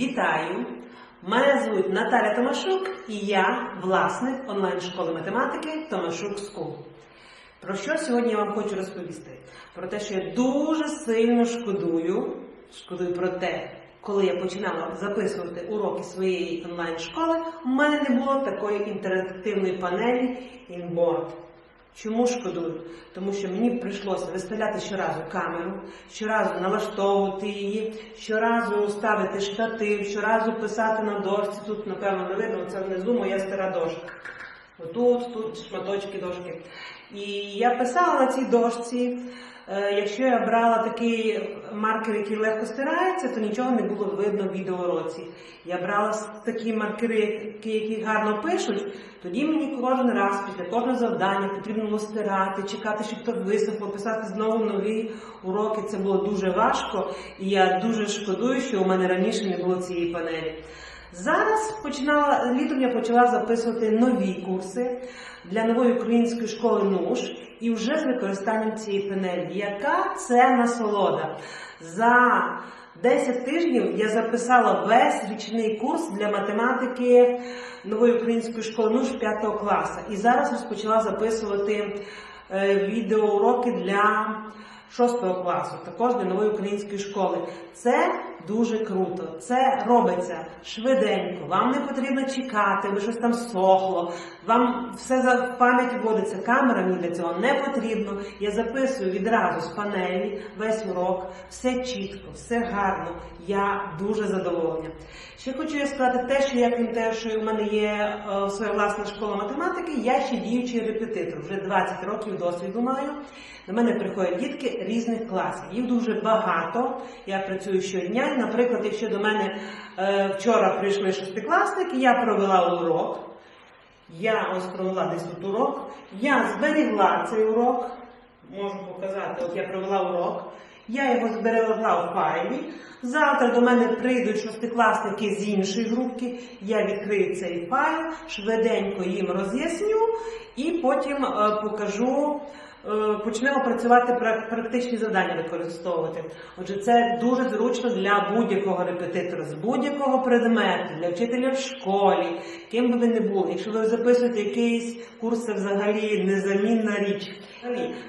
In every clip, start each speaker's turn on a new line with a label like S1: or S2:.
S1: Вітаю! Мене звуть Наталя Томашук і я власник онлайн-школи математики Томашук School. Про що сьогодні я вам хочу розповісти? Про те, що я дуже сильно шкодую, шкодую про те, коли я починала записувати уроки своєї онлайн-школи, у мене не було такої інтерактивної панелі Inboard. Чому шкодую? Тому що мені прийшлося виставляти щоразу камеру, щоразу налаштовувати її, щоразу ставити штатив, щоразу писати на дошці. Тут, напевно, не видно, це внизу моя стара дошка. Отут, тут шматочки дошки. І я писала на цій дошці. Е, Якщо я брала такий маркер, який легко стирається, то нічого не було видно в відеоуроці. Я брала такі маркери, які гарно пишуть, тоді мені кожен раз після кожного завдання потрібно було стирати, чекати, щоб то висохло, писати знову нові уроки. Це було дуже важко, і я дуже шкодую, що у мене раніше не було цієї панелі. Зараз починала літом я почала записувати нові курси для нової української школи НУШ і вже з використанням цієї панелі. Яка це насолода? За 10 тижнів я записала весь річний курс для математики нової української школи НУШ 5 класу. І зараз розпочала записувати е, відеоуроки для 6 класу, також для нової української школи. Це дуже круто. Це робиться швиденько. Вам не потрібно чекати, ви щось там сохло. Вам все за в пам'яті вводиться. Камера мені для цього не потрібно. Я записую відразу з панелі весь урок, все чітко, все гарно. Я дуже задоволена. Ще хочу я сказати те, що я крім те, що у мене є е, своя власна школа математики, я ще діючий репетитор. Вже 20 років досвіду маю. До мене приходять дітки різних класів. Їх дуже багато. Я працюю щодня. І, Наприклад, якщо до мене е, вчора прийшли шестикласники, я провела урок. Я ось провела десь тут урок. Я зберігла цей урок. Можу показати, от я провела урок. Я його зберегла в файлі. Завтра до мене прийдуть шостикласники з іншої групки. Я відкрию цей файл, швиденько їм роз'ясню і потім е, покажу. Е, Почнемо працювати практичні завдання використовувати. Отже, це дуже зручно для будь-якого репетитора з будь-якого предмету, для вчителя в школі, ким би ви не були. Якщо ви записуєте якийсь курс, це взагалі незамінна річ.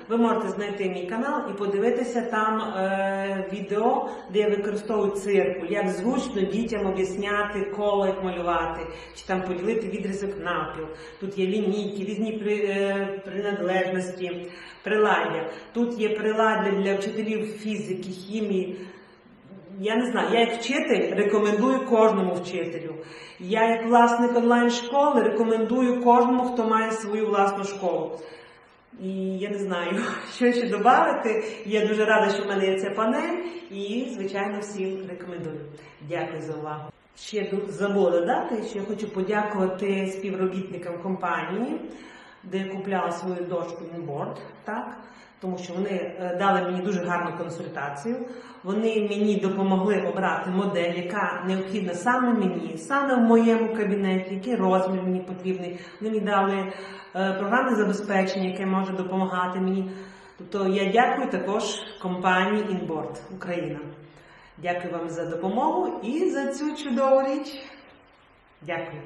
S1: Ви можете знайти мій канал і подивитися там е, відео, де я використовую циркуль, як зручно дітям об'ясняти коло, як малювати, чи там поділити відрізок навпіл. Тут є лінійки, різні е, принадлежності, приладдя. Тут є приладдя для вчителів фізики, хімії. Я не знаю, я як вчитель рекомендую кожному вчителю. Я як власник онлайн-школи рекомендую кожному, хто має свою власну школу. І я не знаю, що ще додати. Я дуже рада, що в мене є ця панель, і, звичайно, всім рекомендую. Дякую за увагу. Ще забула додати, що я хочу подякувати співробітникам компанії, де я купляла свою дошку Inboard, так? тому що вони е, дали мені дуже гарну консультацію. Вони мені допомогли обрати модель, яка необхідна саме мені, саме в моєму кабінеті, який розмір мені потрібний. Вони мені дали е, програмне забезпечення, яке може допомагати мені. Тобто я дякую також компанії Inboard Україна. Дякую вам за допомогу і за цю чудову річ. Дякую.